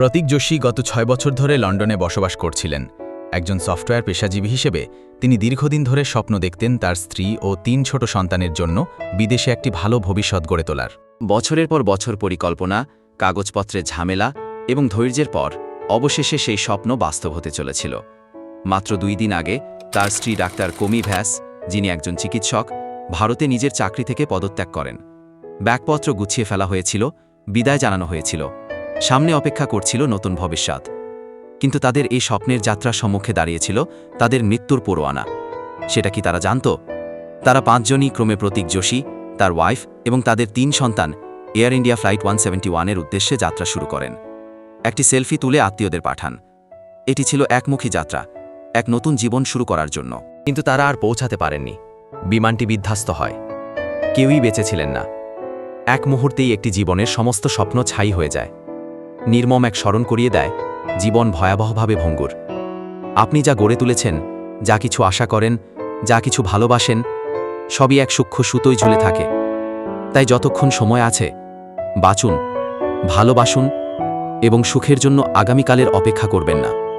প্রতীক যোশী গত ছয় বছর ধরে লন্ডনে বসবাস করছিলেন। একজন সফটওয়্যার পেশাজীবী হিসেবে তিনি দীর্ঘদিন ধরে স্বপ্ন দেখতেন তার স্ত্রী ও তিন ছোট সন্তানের জন্য বিদেশে একটি ভালো ভবিষ্যৎ গড়ে তোলার। বছরের পর বছর পরিকল্পনা কাগজপত্রের ঝামেলা এবং ধৈর্যের পর অবশেষে সেই স্বপ্ন বাস্তব হতে চলেছিল। মাত্র দুই দিন আগে তার স্ত্রী ডাক্তার কমি ভ্যাস, যিনি একজন চিকিৎসক, ভারতে নিজের চাকরি থেকে পদত্যাগ করেন। ব্যাগপত্র গুছিয়ে ফেলা হয়েছিল, বিদায় জানানো হয়েছিল। সামনে অপেক্ষা করছিল নতুন ভবিষ্যৎ। কিন্তু তাদের এই স্বপ্নের যাত্রার সম্মুখে দাঁড়িয়েছিল তাদের মৃত্যুর পরোয়ানা। সেটা কি তারা জানত? তারা পাঁচজনই ক্রমে প্রতীক যোশী, তার ওয়াইফ এবং তাদের তিন সন্তান Air India flight one seventy ওয়ানের উদ্দেশ্যে যাত্রা শুরু করেন। একটি সেলফি তুলে আত্মীয়দের পাঠান। এটি ছিল একমুখী যাত্রা, এক নতুন জীবন শুরু করার জন্য। কিন্তু তারা আর পৌঁছাতে পারেননি। বিমানটি বিধ্বস্ত হয়। কেউই বেঁচে ছিলেন না। এক মুহূর্তেই একটি জীবনের সমস্ত স্বপ্ন ছাই হয়ে যায়। নির্মম এক স্মরণ করিয়ে দেয়, জীবন ভয়াবহভাবে ভঙ্গুর। আপনি যা গড়ে তুলেছেন, যা কিছু আশা করেন, যা কিছু ভালোবাসেন, সবই এক সূক্ষ্ম সুতোই ঝুলে থাকে। তাই যতক্ষণ সময় আছে, বাঁচুন, ভালোবাসুন এবং সুখের জন্য আগামীকালের অপেক্ষা করবেন না।